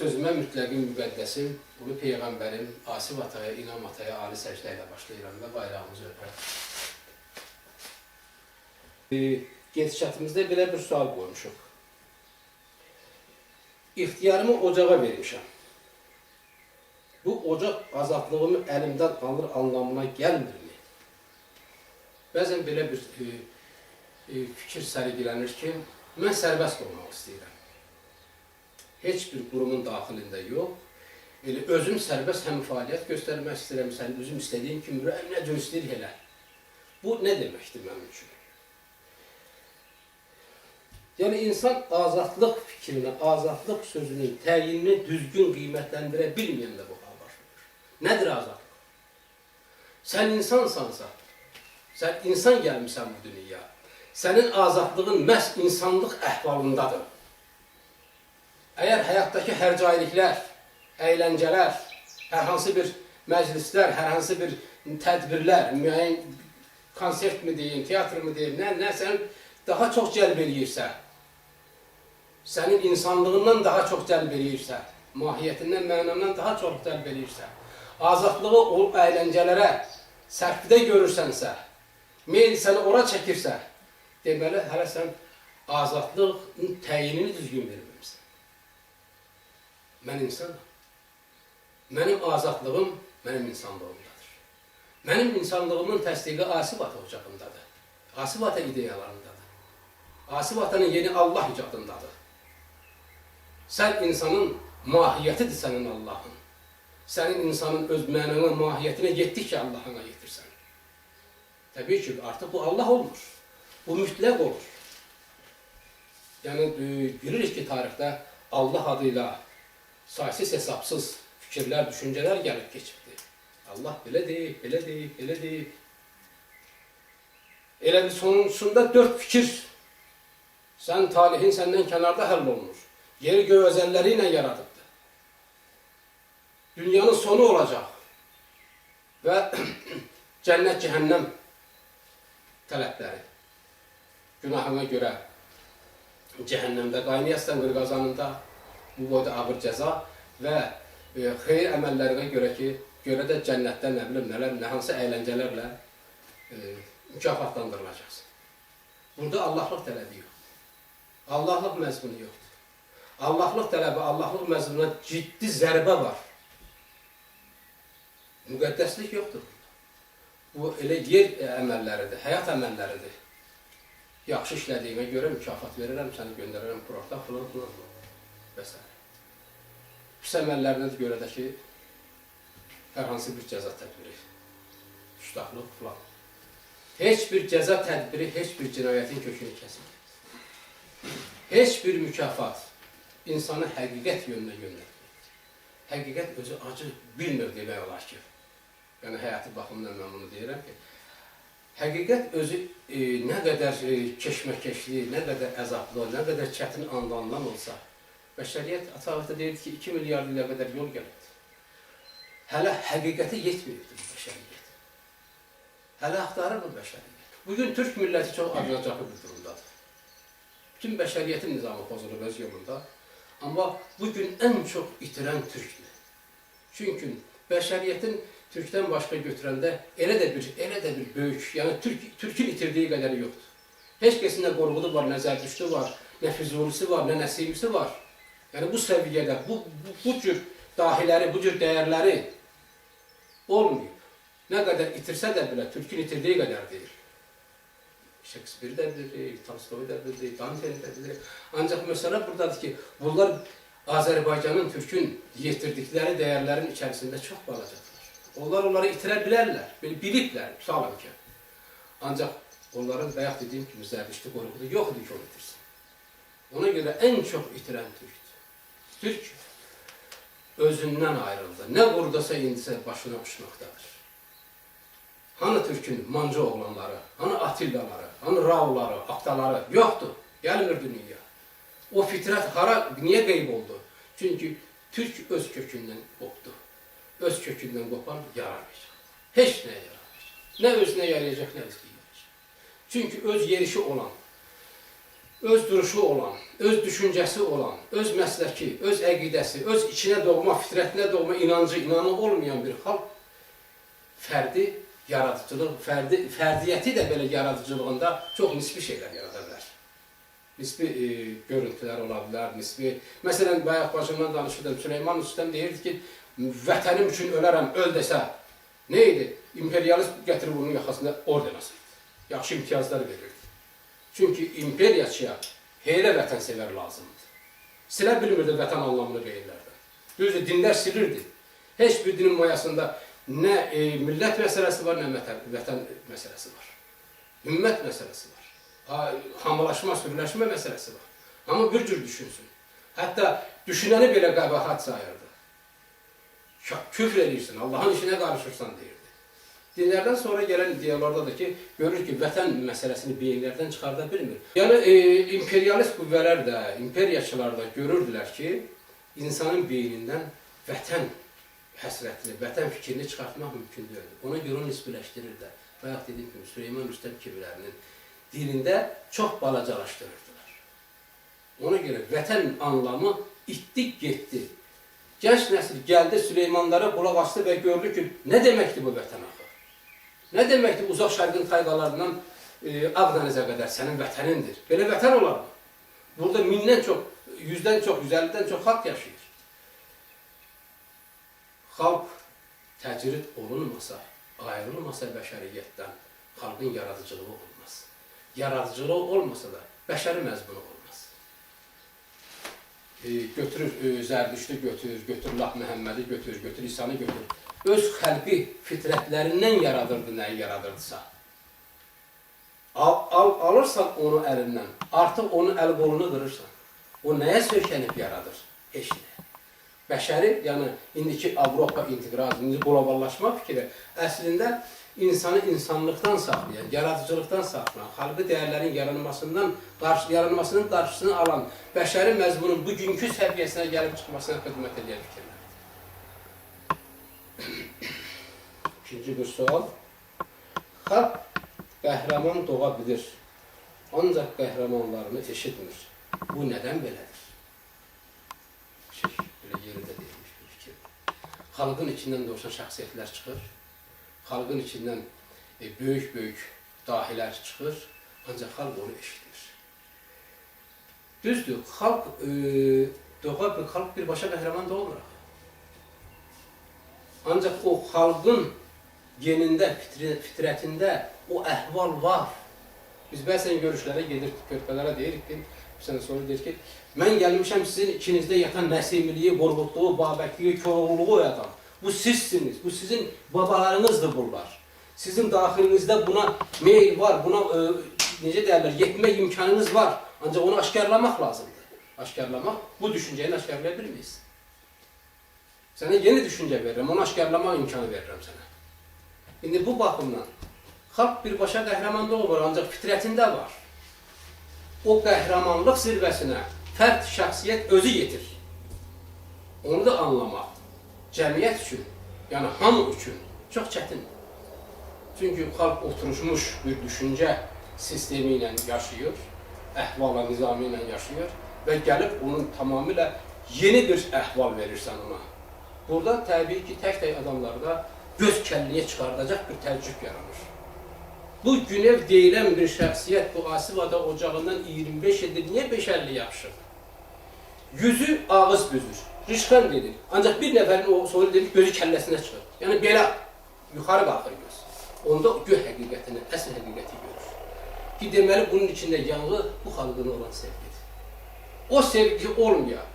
Sözümə mütləqin müqəddəsim, ulu Peyğəmbərim, Asif Ataya, İnam Ataya ali səcdə ilə başlayıram və bayrağımızı öpürəm. E, Gedişatımızda belə bir sual qoymuşuq. İxtiyarımı ocağa vermişəm. Bu ocaq azadlığımı əlimdən alır anlamına gəlmirmi? Bəzən belə bir e, e, fikir sərgilənir ki, mən sərbəst olmaq istəyirəm. Heç bir qurumun daxilində yox. Elə özüm sərbəst həm fəaliyyət göstərmək istəyirəm, sən özüm istədiyim kimi ürəyim nə cür istəyir elə. Bu nə deməkdir mənim üçün? Yəni insan azadlıq fikrini, azadlıq sözünün təyinini düzgün qiymətləndirə bilməyəndə bu hal baş verir. Nədir azadlıq? Sən insansansa, sən insan gəlmisən bu dünyaya. Sənin azadlığın məhz insanlıq əhvalındadır. Əgər həyatdakı hərcailiklər, əyləncələr, hər hansı bir məclislər, hər hansı bir tədbirlər, müəyyən konsert mi deyim, teatr mı deyim, nə, nə sən daha çox cəlb eləyirsə, sənin insanlığından daha çox cəlb eləyirsə, mahiyyətindən, mənamdan daha çox cəlb eləyirsə, azadlığı o əyləncələrə sərfdə görürsənsə, meyl səni ora çəkirsə, deməli, hələ sən azadlığın təyinini düzgün verməmisən. Mən insanım. Mənim azadlığım mənim insanlığımdadır. Mənim insanlığımın təsdiqi Asif Ata ocağındadır. Asif Ata ideyalarındadır. Asif yeni Allah icadındadır. Sən insanın mahiyyətidir sənin Allahın. Sənin insanın öz mənəvi mahiyyətinə yetdikcə Allahına yetirsən. Təbii ki, artıq bu Allah olmur. Bu mütləq olur. Yəni, e, bilirik ki, tarixdə Allah adıyla saysız hesapsız fikirlər, düşüncələr gəlib keçibdi. Allah belə deyib, belə deyib, belə deyib. Elə bir sonuncunda dörd fikir. Sən talihin səndən kənarda həll olunur. Yeri göy özəlləri ilə. Dünyanın sonu olacaq. Və cənnət, cəhənnəm tələbləri. Günahına görə cəhənnəmdə qaynayasan bir qazanında bu boyda ağır cəza və e, xeyir əməllərinə görə ki, görə də cənnətdə nə bilim nələr, nə hansı əyləncələrlə e, mükafatlandırılacaqsın. Burada Allahlıq tələbi yox. Allahlıq məzmunu yoxdur. Allahlıq tələbi, Allahlıq məzmununa ciddi zərbə var. Müqəddəslik yoxdur. Bu elə yer əməlləridir, həyat əməlləridir. Yaxşı işlədiyimə görə mükafat verirəm, səni göndərərəm kurorta, filan, filan, filan. S. Pis əməllərinə görə də ki, hər hansı bir cəza tədbiri, şütahlıq filan. Heç bir cəza tədbiri, heç bir cinayətin kökünü kəsmir. Heç bir mükafat insanı həqiqət yönünə yönəltmir. Həqiqət özü acı bilmir demək olar ki. Yəni həyatı baxımından mən bunu deyirəm ki, həqiqət özü e, nə qədər e, keşməkeşli, nə qədər əzablı, nə qədər çətin anlanılan olsa, bəşəriyyət atavətdə deyirdi ki, 2 milyard ilə qədər yol gəlibdir. Hələ həqiqətə yetməyibdir bu bəşəriyyət. Hələ axtarır bu bəşəriyyət. Bugün Türk milləti çox acınacaqlı bir durumdadır. Bütün bəşəriyyətin nizamı pozulur öz yolunda. Amma bugün ən çox itirən Türkdür. Çünki bəşəriyyətin Türkdən başqa götürəndə elə də bir, elə də bir böyük, yəni Türk, Türkün itirdiyi qədəri yoxdur. Heç kəsin nə Qorğudu var, nə Zərdüştü var, nə Füzulisi var, nə Nəsibisi var. Yəni bu səviyyədə, bu, bu, bu cür dahiləri, bu cür dəyərləri olmayıb. Nə qədər itirsə də belə Türkün itirdiyi qədər deyil. Shakespeare də bilir, Tolstoy da bilir, Dante də bilir. Ancaq məsələ buradadır ki, bunlar Azərbaycanın, Türkün yetirdikləri dəyərlərin içərisində çox balacadır. Onlar onları itirə bilərlər, bil- biliblər, tutalım ki. Ancaq onların bayaq dediyim kimi zərdişti qorxudu yoxdur ki, onu itirsin. Ona görə ən çox itirən Türkdür. Türk özündən ayrıldı. Nə qurdasa indisə başına uçmaqdadır. Hani Türkün mancı oğlanları, hani Atillaları, hani Raulları, Aktaları yoxdur. Gəlmir dünyaya. O fitrət hara, niyə qeyb oldu? Çünki Türk öz kökündən qopdu. Öz kökündən qopan yaramayacaq. Heç nəyə yaramayacaq. Nə özünə yarayacaq, nə özünə yarayacaq. Çünki öz yerişi olan, öz duruşu olan, öz düşüncəsi olan, öz məsləki, öz əqidəsi, öz içinə doğma, fitrətinə doğma inancı, inanı olmayan bir xalq fərdi yaradıcılıq, fərdi, fərdiyyəti də belə yaradıcılığında çox nisbi şeylər yarada bilər. Nisbi e, görüntülər ola bilər, nisbi... Məsələn, bayaq başımdan danışırdım, Süleyman Rüstəm deyirdi ki, vətənim üçün ölərəm, öl desə, nə idi? İmperialist gətirib onun yaxasında orden asırdı. Yaxşı imtiyazlar verirdi. Çünki imperiyaçıya elə vətənsevər lazımdır. Silə bilmirdi vətən anlamını beyinlərdən. Düzdür, dinlər silirdi. Heç bir dinin mayasında nə e, millət məsələsi var, nə vətən, vətən məsələsi var. Ümmət məsələsi var. Ha, hamılaşma, sürüləşmə məsələsi var. Amma bir cür düşünsün. Hətta düşünəni belə qəbahat sayırdı. Küfr edirsən, Allahın işinə qarışırsan deyirdi. Dinlərdən sonra gələn ideyalarda da ki, görür ki, vətən məsələsini beyinlərdən çıxarda bilmir. Yəni e, imperialist qüvvələr də, imperiyaçılar da görürdülər ki, insanın beynindən vətən həsrətini, vətən fikrini çıxartmaq mümkün deyil. Ona görə onu nisbiləşdirirlər. Bayaq dediyim kimi Süleyman Rüstəm kibirlərinin dilində çox balacalaşdırırdılar. Ona görə vətən anlamı itdi, getdi. Gənc nəsil gəldi Süleymanlara qulaq asdı və gördü ki, nə deməkdir bu vətən axı? Nə deməkdir uzaq şərqin tayqalarından e, Ağdənizə qədər sənin vətənindir. Belə vətən olar? Burada mindən çox, yüzdən çox, yüz əllidən çox xalq yaşayır. Xalq təcrid olunmasa, ayrılmasa bəşəriyyətdən xalqın yaradıcılığı olmaz. Yaradıcılığı olmasa da bəşəri məzmunu olmaz. E, götürür e, Zərdüştü götürür, götürür Laq Məhəmmədi götürür, götürür İsanı götürür. Öz xəlqi fitrətlərindən yaradırdı nəyi yaradırdısa. Al, al, alırsan onu əlindən, artıq onun əl qolunu qırırsan. O nəyə söykənib yaradır? Heç nə. Bəşəri, yəni indiki Avropa inteqrasiya, indi qloballaşma fikri əslində insanı insanlıqdan saxlayan, yaradıcılıqdan saxlayan, xalqı dəyərlərin yaranmasından, qarşı, yaranmasının qarşısını alan, bəşəri məzmunun bugünkü səviyyəsinə gəlib çıxmasına xidmət edən fikirlərdir. İkinci bir sual. Xalq qəhrəman doğa bilir, ancaq qəhrəmanlarını eşitmir. Bu nədən belədir? Şey, belə yerində deyilmiş bir fikir. Xalqın içindən doğuşan şəxsiyyətlər çıxır. Xalqın içindən e, böyük-böyük dahilər çıxır, ancaq xalq onu eşitmir. Düzdür, xalq e, doğa bir xalq birbaşa qəhrəman axı. Ancaq o xalqın genində, fitri, fitrətində o əhval var. Biz bəzən görüşlərə gedir, körpələrə deyirik ki, bir sənə sonra deyir ki, mən gəlmişəm sizin içinizdə yatan nəsimiliyi, qorğutluğu, babəkliyi, koroğluluğu oyatan. Bu sizsiniz, bu sizin babalarınızdır bunlar. Sizin daxilinizdə buna meyil var, buna e, necə deyərlər, yetmə imkanınız var. Ancaq onu aşkarlamaq lazımdır. Aşkarlamaq, bu düşüncəni aşkarlaya bilməyiz. Sənə yeni düşüncə verirəm, onu aşkarlamaq imkanı verirəm sənə. İndi bu baxımdan xalq birbaşa qəhrəman olmur, ancaq fitrətində var. O qəhrəmanlıq zirvəsinə fərd şəxsiyyət özü yetir. Onu da anlamaq cəmiyyət üçün, yəni hamı üçün çox çətindir. Çünki xalq oturmuş bir düşüncə sistemi ilə yaşayır, əhvala nizamı ilə yaşayır və onun tamamilə yeni bir əhval verirsən ona. Burada təbii ki, tək-tək adamlarda göz kəlliyə çıxardacaq bir təəccüb yaranır. Bu Günev deyilən bir şəxsiyyət bu Asivada ocağından 25 ildir niyə 5-50 yapışır? Yüzü ağız büzür. Rişkan dedi. Ancaq bir nəfərin o soru demiş gözü kəlləsinə çıxır. Yəni belə yuxarı qalxır göz. Onda gö həqiqətini, əsl həqiqəti görür. Ki deməli bunun içində yanğı bu xalqın olan sevgidir. O sevgi olmayan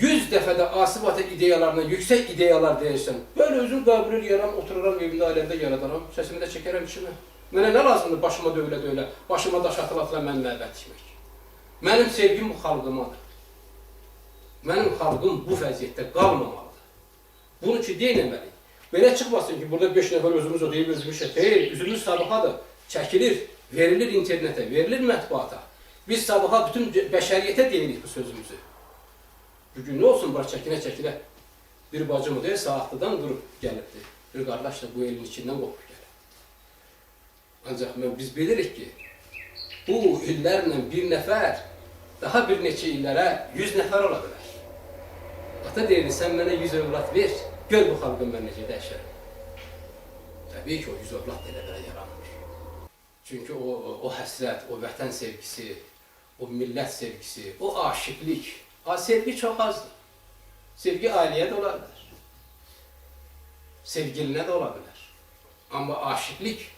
100 dəfədə asibata ideyalarına yüksək ideyalar deyirsən, böyle özüm qəbul edirəm, otururam evimdə, ailəmdə yaradaram, səsimi də çəkərəm içimə. Mənə nə lazımdır başıma döylə döylə, başıma daş atıla atıla mən məbəd tikmək. Mənim sevgim xalqımadır. Mənim xalqım bu vəziyyətdə qalmamalıdır. Bunun üçün deyilməliyik. Belə çıxmasın ki, burada 5 nəfər özümüz o deyib özümüz şey. Deyil, üzümüz sabıqadır. Çəkilir, verilir internetə, verilir mətbuata. Biz sabaha bütün bəşəriyyətə deyirik bu sözümüzü. Bugün nə olsun var çəkinə-çəkinə bir bacımı deyil, saatlıdan durub gəlibdi. Bir qardaş da bu elin içindən qopub gəlib. Ancaq biz bilirik ki, bu illərlə bir nəfər, daha bir neçə illərə yüz nəfər ola bilər. Ata deyir, sən mənə yüz övlad ver, gör bu xalqı mən necə dəyişərəm. Təbii ki, o yüz övlad da elə belə yaranmır. Çünki o, o həsrət, o vətən sevgisi, o millət sevgisi, o aşıqlik, a, sevgi çox azdır. Sevgi ailəyə də ola bilər. Sevgilinə də ola bilər. Amma aşıqlik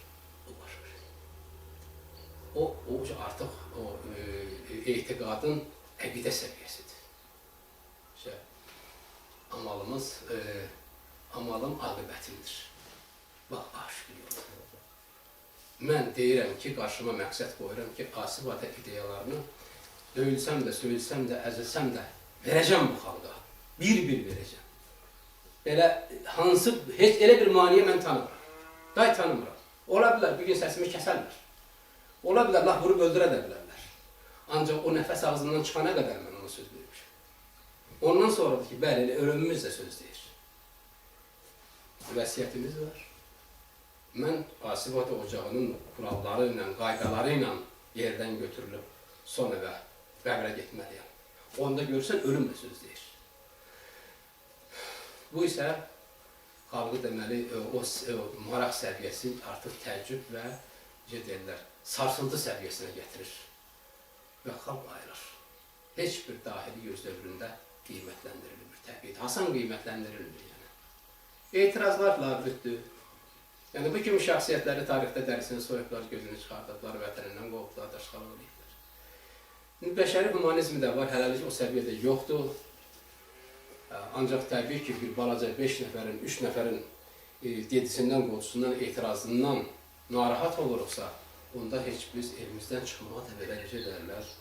o. O, artıq o e, etiqadın əqidə səviyyəsidir. İşte, amalımız, e, amalım aqibətimdir. Bax, aşıq yolu. Mən deyirəm ki, qarşıma məqsəd qoyuram ki, Asif Ata ideyalarını döyülsəm də, söyülsəm də, əzilsəm də verəcəm bu xalqa. Bir-bir verəcəm. Belə hansı, heç elə bir maniyə mən tanımıram. Day tanımıram. Ola bilər, bir gün səsimi kəsərlər. Ola bilər, laf vurub öldürə o nəfəs ağzından çıxana qədər mən ona söz vermişəm. Ondan sonradır ki, bəli, elə ölümümüz də söz deyir. Vəsiyyətimiz var. Mən Asivata ocağının kuralları ilə, qaydaları ilə yerdən götürülüb son evə, qəbrə getməliyəm. Onda görsən, ölüm söz deyir. Bu isə xalqı deməli, e, o, o maraq səviyyəsi artıq təəccüb və necə deyirlər, sarsıntı səviyyəsinə gətirir və xalq ayırır. Heç bir dahili göz dövründə qiymətləndirilmir, təbii. Hasan qiymətləndirilmir yəni. Etirazlar labüddür. Yəni bu kimi şəxsiyyətləri tarixdə dərisini soyublar, gözünü çıxardıblar, vətənindən qovublar, daşqalaq ediblər. İndi Bəşəri humanizmi də var, hələlik o səviyyədə yoxdur. Ancaq təbii ki, bir balaca 5 nəfərin, 3 nəfərin e, dedisindən, qodusundan, etirazından narahat oluruqsa, onda heç biz evimizdən çıxmağa da belə necə deyərlər,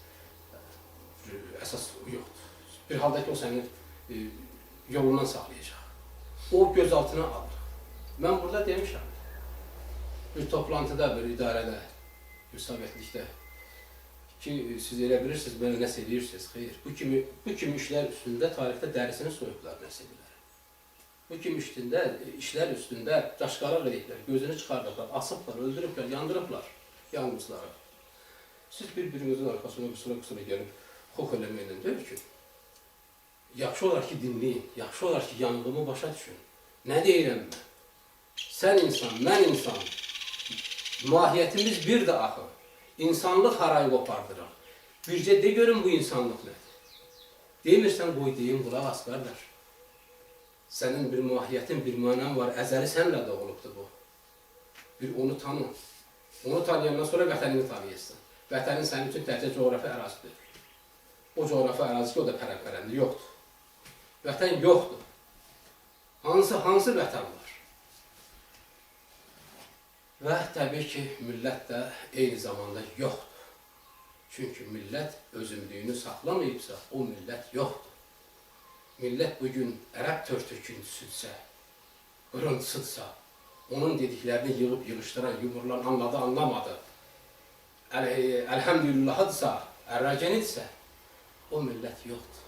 ə, əsas. Bir halda ki, o səni e, yolundan saxlayacaq. O gözaltına alır. Mən burada demişəm, bir toplantıda, bir idarədə, bir sovetlikdə ki, siz elə bilirsiniz, mənə nəsə edirsiniz, xeyr. Bu kimi, bu kimi işlər üstündə tarixdə dərisini soyublar nəsillər. Bu kimi üstündə, işlər üstündə daşqalaq ediblər, gözünü çıxardıblar, asıblar, öldürüblər, yandırıblar yalnızları. Siz bir-birinizin arxasına qısıra-qısıra gəlib xox eləməklə deyil ki, yaxşı olar ki, dinləyin, yaxşı olar ki, yanğımı başa düşün. Nə deyirəm mən? Sən insan, mən insan. Mahiyyətimiz bir də axı. İnsanlıq harayı qopardıraq. Bircə de görün bu insanlıq nədir? Demirsən, qoy deyim, qulaq as, qardaş. Sənin bir mahiyyətin, bir manan var, əzəli sənlə doğulubdur bu. Bir onu tanı. Onu tanıyandan sonra vətənini tanıyırsan. Vətənin sənin üçün təkcə coğrafi ərazidir. O coğrafi ərazi ki, o da pərəmpərəndə yoxdur. Vətən yoxdur. Hansı, hansı vətən var? Və təbii ki, millət də eyni zamanda yoxdur. Çünki millət özümlüyünü saxlamayıbsa, o millət yoxdur. Millət bugün ərəb törtöküntüsüdsə, qırıntısıdsa, onun dediklərini yığıb yığışdıran, yumurlan anladı, anlamadı. Əl Əlhəmdülillahıdsa, ərrəcənidsə, o millət yoxdur.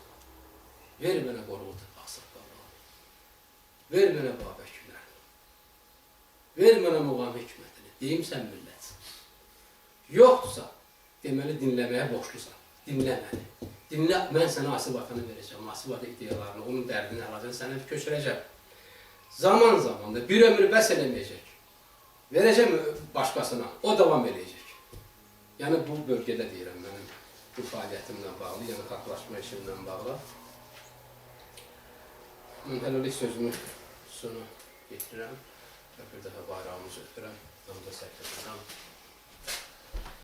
Ver mənə qoruğu ağsaqqalını. Ver mənə Babəkülərini. Ver mənə muğam hikmətini. Deyim sən millət. Yoxdursa, deməli dinləməyə borçlusan. Dinlə məni. Dinlə, mən sənə asıl vatanı verəcəm, asıl vatan onun dərdini alacaq, sənə köçürəcəm. Zaman zaman da bir ömür bəs eləməyəcək. Verəcəm başqasına, o davam edəcək. Yəni bu bölgədə deyirəm mənim bu fəaliyyətimlə bağlı, yəni xalqlaşma işimlə bağlı. Mən hələlik sözümü sona getirirəm Därför behöver Aram Sutra, Namda Sakra